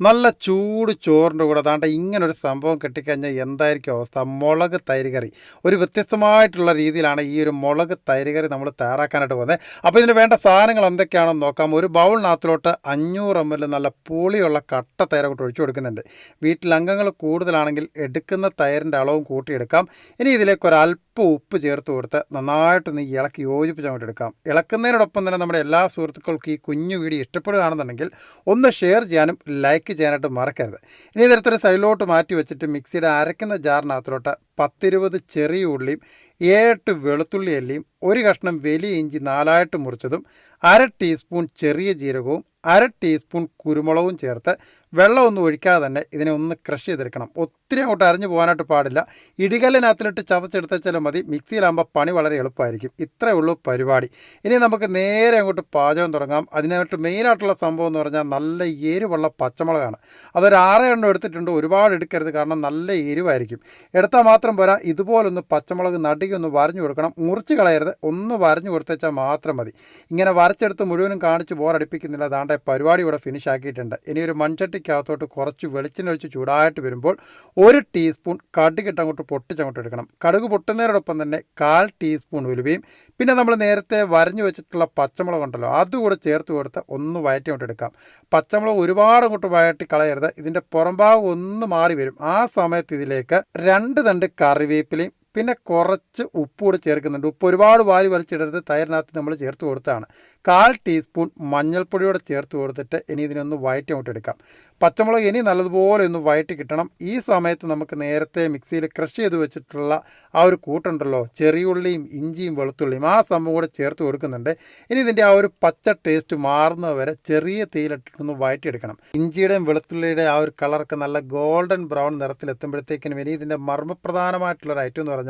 നല്ല ചൂട് ചോറിന്റെ കൂടെ അതാണ്ട് ഇങ്ങനെ ഒരു സംഭവം കിട്ടിക്കഴിഞ്ഞാൽ എന്തായിരിക്കും അവസ്ഥ? മുളക് തൈര് കറി. ഒരു വ്യത്യസ്തമായിട്ടുള്ള രീതിയിലാണ് ഈ ഒരു മുളക് തൈര് കറി നമ്മൾ തയ്യാറാക്കാനായിട്ട് പോകുന്നത് അപ്പോൾ ഇതിന് വേണ്ട സാധനങ്ങൾ എന്തൊക്കെയാണെന്ന് നോക്കാം. ഒരു ബൗളിനകത്തിലോട്ട് അഞ്ഞൂറ് എം എൽ നല്ല പുളിയുള്ള കട്ട തൈരൊക്കെ ഒഴിച്ചു കൊടുക്കുന്നുണ്ട്. വീട്ടിൽ അംഗങ്ങൾ കൂടുതലാണെങ്കിൽ എടുക്കുന്ന തൈരിന്റെ അളവും കൂട്ടിയെടുക്കാം. ഇനി ഇതിലേക്ക് ഒരു അല്പം ഉപ്പ് ചേർത്ത് കൊടുത്ത് നന്നായിട്ടൊന്ന് ഇളക്കി യോജിപ്പിച്ച് അങ്ങോട്ട് എടുക്കാം. ഇളക്കുന്നതിനോടൊപ്പം തന്നെ നമ്മുടെ എല്ലാ സുഹൃത്തുക്കൾക്കും ഈ കുഞ്ഞു വീഡിയോ ഇഷ്ടപ്പെടുകയാണെന്നുണ്ടെങ്കിൽ ഒന്ന് ഷെയർ ചെയ്യാനും ലൈക്ക് ചെയ്യാനായിട്ട് മറക്കരുത്. ഇനി ഇത്തരത്തൊരു സൈഡിലോട്ട് മാറ്റി വെച്ചിട്ട് മിക്സിയുടെ അരയ്ക്കുന്ന ജാറിനകത്തിലോട്ട് പത്തിരുപത് ചെറിയ ഉള്ളിയും ഏഴെട്ട് വെളുത്തുള്ളി അല്ലിയും ഒരു കഷ്ണം വലിയ ഇഞ്ചി നാലായിട്ട് മുറിച്ചതും അര ടീസ്പൂൺ ചെറിയ ജീരകവും അര ടീസ്പൂൺ കുരുമുളകും ചേർത്ത് വെള്ളമൊന്നും ഒഴിക്കാതെ തന്നെ ഇതിനെ ഒന്ന് ക്രഷ് ചെയ്തെടുക്കണം. ഒത്തിരി അങ്ങോട്ട് അരിഞ്ഞു പോകാനായിട്ട് പാടില്ല. ഇടികല്ലിനകത്തിലിട്ട് ചതച്ചെടുത്തച്ചാലും മതി. മിക്സിയിലാകുമ്പോൾ പണി വളരെ എളുപ്പമായിരിക്കും. ഇത്രയേ ഉള്ളൂ പരിപാടി. ഇനി നമുക്ക് നേരെ അങ്ങോട്ട് പാചകം തുടങ്ങാം. അതിനായിട്ട് മെയിനായിട്ടുള്ള സംഭവം എന്ന് പറഞ്ഞാൽ നല്ല എരിവുള്ള പച്ചമുളകാണ്. അതൊരു ആറ് എണ്ണം എടുത്തിട്ടുണ്ട്. ഒരുപാട് എടുക്കരുത്. കാരണം നല്ല എരിവായിരിക്കും. എടുത്താൽ മാത്രം പോരാ. ഇതുപോലൊന്ന് പച്ചമുളക് നടുകി ഒന്ന് വരഞ്ഞു കൊടുക്കണം. മുറിച്ച് കളയരുത്. ഒന്ന് വരഞ്ഞു കൊടുത്തേച്ചാൽ മാത്രം മതി. ഇങ്ങനെ വരച്ചെടുത്ത് മുഴുവനും കാണിച്ച് ബോറടിപ്പിക്കുന്നില്ല. അതാണ്ട് പരിപാടി ഇവിടെ ഫിനിഷ് ആക്കിയിട്ടുണ്ട്. ഇനി ഒരു മൺചട്ടിക്കകത്തോട്ട് കുറച്ച് വെളിച്ചെണ്ണ ഒഴിച്ച് ചൂടായിട്ട് വരുമ്പോൾ ഒരു ടീസ്പൂൺ കടുകിട്ട് അങ്ങോട്ട് പൊട്ടിച്ചങ്ങോട്ട് എടുക്കണം. കടുക് പൊട്ടുന്നതിനോടൊപ്പം തന്നെ കാൽ ടീസ്പൂൺ ഉലുവയും പിന്നെ നമ്മൾ നേരത്തെ വരഞ്ഞു വെച്ചിട്ടുള്ള പച്ചമുളക് ഉണ്ടല്ലോ അതുകൂടെ ചേർത്ത് കൊടുത്ത് ഒന്ന് വയറ്റി അങ്ങോട്ട് എടുക്കാം. പച്ചമുളക് ഒരുപാട് അങ്ങോട്ട് വയറ്റി കളയരുത് ഇതിന്റെ പുറംഭാഗം ഒന്ന് മാറി വരും. ആ സമയത്ത് ഇതിലേക്ക് രണ്ട് തണ്ട് കറിവേപ്പിലയും പിന്നെ കുറച്ച് ഉപ്പ് കൂടെ ചേർക്കുന്നുണ്ട്. ഉപ്പ് ഒരുപാട് വാരി വലിച്ചിടരുത്. തൈരിനകത്ത് നമ്മൾ ചേർത്ത് കൊടുത്താണ്. കാൽ ടീസ്പൂൺ മഞ്ഞൾപ്പൊടിയോടെ ചേർത്ത് കൊടുത്തിട്ട് ഇനി ഇതിനൊന്ന് വയറ്റി അങ്ങോട്ട് എടുക്കാം. പച്ചമുളക് ഇനി നല്ലതുപോലെ ഒന്ന് വയറ്റി കിട്ടണം. ഈ സമയത്ത് നമുക്ക് നേരത്തെ മിക്സിയിൽ ക്രഷ് ചെയ്ത് വെച്ചിട്ടുള്ള ആ ഒരു കൂട്ടുണ്ടല്ലോ ചെറിയുള്ളിയും ഇഞ്ചിയും വെളുത്തുള്ളിയും ആ സംഭവം കൂടെ ചേർത്ത് കൊടുക്കുന്നുണ്ട്. ഇനി ഇതിന്റെ ആ ഒരു പച്ച ടേസ്റ്റ് മാറുന്നത് വരെ ചെറിയ തീയിലിട്ടിട്ടൊന്ന് വയറ്റിയെടുക്കണം. ഇഞ്ചിയുടെയും വെളുത്തുള്ളിയുടെയും ആ ഒരു കളറൊക്കെ നല്ല ഗോൾഡൻ ബ്രൗൺ നിറത്തിലെത്തുമ്പോഴത്തേക്കിനും ഇനി ഇതിന്റെ മർമ്മപ്രധാനമായിട്ടുള്ളൊരു ഐറ്റം എന്ന് പറഞ്ഞാൽ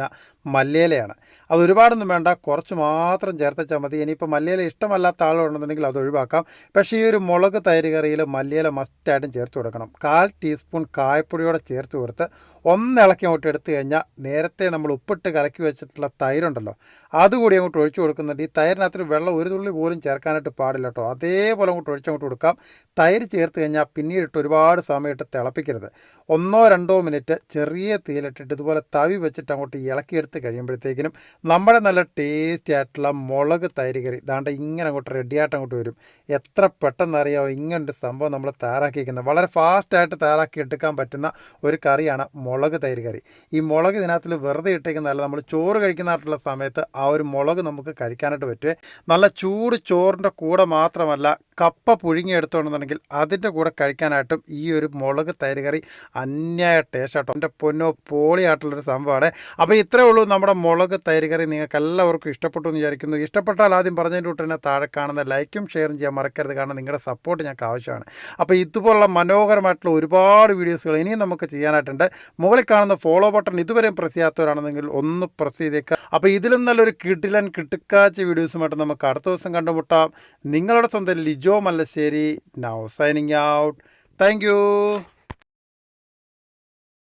മല്ലിയിലയാണ് അത് ഒരുപാടൊന്നും വേണ്ട കുറച്ച് മാത്രം ചേർത്തച്ചാൽ മതി. ഇനിയിപ്പോൾ മല്ലിയില ഇഷ്ടമല്ലാത്ത ആളുണ്ടെന്നുണ്ടെങ്കിൽ അത് ഒഴിവാക്കാം. പക്ഷേ ഈ ഒരു മുളക് തൈര് കറിയിൽ മല്ലിയില മസ്റ്റായിട്ടും ചേർത്ത് കൊടുക്കണം. കാൽ ടീസ്പൂൺ കായപ്പൊടിയോടെ ചേർത്ത് കൊടുത്ത് ഒന്ന് ഇളക്കി അങ്ങോട്ട് എടുത്തു കഴിഞ്ഞാൽ നേരത്തെ നമ്മൾ ഉപ്പിട്ട് കലക്കി വെച്ചിട്ടുള്ള തൈരുണ്ടല്ലോ അതുകൂടി അങ്ങോട്ട് ഒഴിച്ചു കൊടുക്കുന്നുണ്ട്. ഈ തൈരിനകത്ത് വെള്ളം ഒരു തുള്ളി പോലും ചേർക്കാനായിട്ട് പാടില്ല കേട്ടോ. അതേപോലെ അങ്ങോട്ട് ഒഴിച്ചങ്ങോട്ട് കൊടുക്കാം. തൈര് ചേർത്ത് കഴിഞ്ഞാൽ പിന്നീടിട്ട് ഒരുപാട് സമയം ഇട്ട് തിളപ്പിക്കരുത്. ഒന്നോ രണ്ടോ മിനിറ്റ് ചെറിയ തീയിലിട്ടിട്ട് ഇതുപോലെ തവി വെച്ചിട്ട് അങ്ങോട്ട് ഇളക്കിയെടുത്ത് കഴിയുമ്പോഴത്തേക്കിനും നമ്മുടെ നല്ല ടേസ്റ്റി ആയിട്ടുള്ള മുളക് തൈര് കറി. ദാണ്ട് ഇങ്ങനെ അങ്ങോട്ട് റെഡിയായിട്ട് അങ്ങോട്ട് വരും. എത്ര പെട്ടെന്ന് അറിയാമോ ഇങ്ങനൊരു സംഭവം നമ്മൾ തയ്യാറാക്കിയിരിക്കുന്നത് വളരെ ഫാസ്റ്റായിട്ട് തയ്യാറാക്കി എടുക്കാൻ പറ്റുന്ന ഒരു കറിയാണ് മുളക് തൈര് കറി. ഈ മുളക് ഇതിനകത്തിൽ വെറുതെ ഇട്ടേക്കുന്നതല്ല നമ്മൾ ചോറ് കഴിക്കുന്നതായിട്ടുള്ള സമയത്ത് ആ ഒരു മുളക് നമുക്ക് കഴിക്കാനായിട്ട് പറ്റുമേ നല്ല ചൂട് ചോറിന്റെ കൂടെ മാത്രമല്ല കപ്പ പുഴുങ്ങിയെടുത്തോണെന്നുണ്ടെങ്കിൽ അതിന്റെ കൂടെ കഴിക്കാനായിട്ടും ഈ ഒരു മുളക് തൈര് കറി അന്യായ ടേസ്റ്റ് ആട്ടോ എന്റെ പൊന്നോ പോളിയായിട്ടുള്ളൊരു സംഭവമാണ്. അപ്പോൾ ഇത്രേ ഉള്ളൂ നമ്മുടെ മുളക് തൈര് കറി നിങ്ങൾക്ക് എല്ലാവർക്കും ഇഷ്ടപ്പെട്ടു എന്ന് വിചാരിക്കുന്നു. ഇഷ്ടപ്പെട്ടാൽ ആദ്യം പറഞ്ഞതിന്റെ കൂട്ട് തന്നെ താഴെ കാണുന്ന ലൈക്കും ഷെയറും ചെയ്യാൻ മറക്കരുത്. കാരണം നിങ്ങളുടെ സപ്പോർട്ട് ഞങ്ങൾക്ക് ആവശ്യമാണ്. അപ്പോൾ ഇതുപോലുള്ള മനോഹരമായിട്ടുള്ള ഒരുപാട് വീഡിയോസുകൾ ഇനിയും നമുക്ക് ചെയ്യാനായിട്ടുണ്ട്. മുകളിൽ കാണുന്ന ഫോളോ ബട്ടൺ ഇതുവരെയും പ്രസ് ചെയ്യാത്തവരാണെന്നെങ്കിൽ ഒന്ന് പ്രസ് ചെയ്തേക്കുക അപ്പോൾ ഇതിലും നല്ലൊരു കിടിലൻ കിട്ടുക്കാച്ച വീഡിയോസുമായിട്ട് നമുക്ക് അടുത്ത ദിവസം കണ്ടുമുട്ടാം. നിങ്ങളുടെ സ്വന്തം Lijo Mallassery. Now signing out thank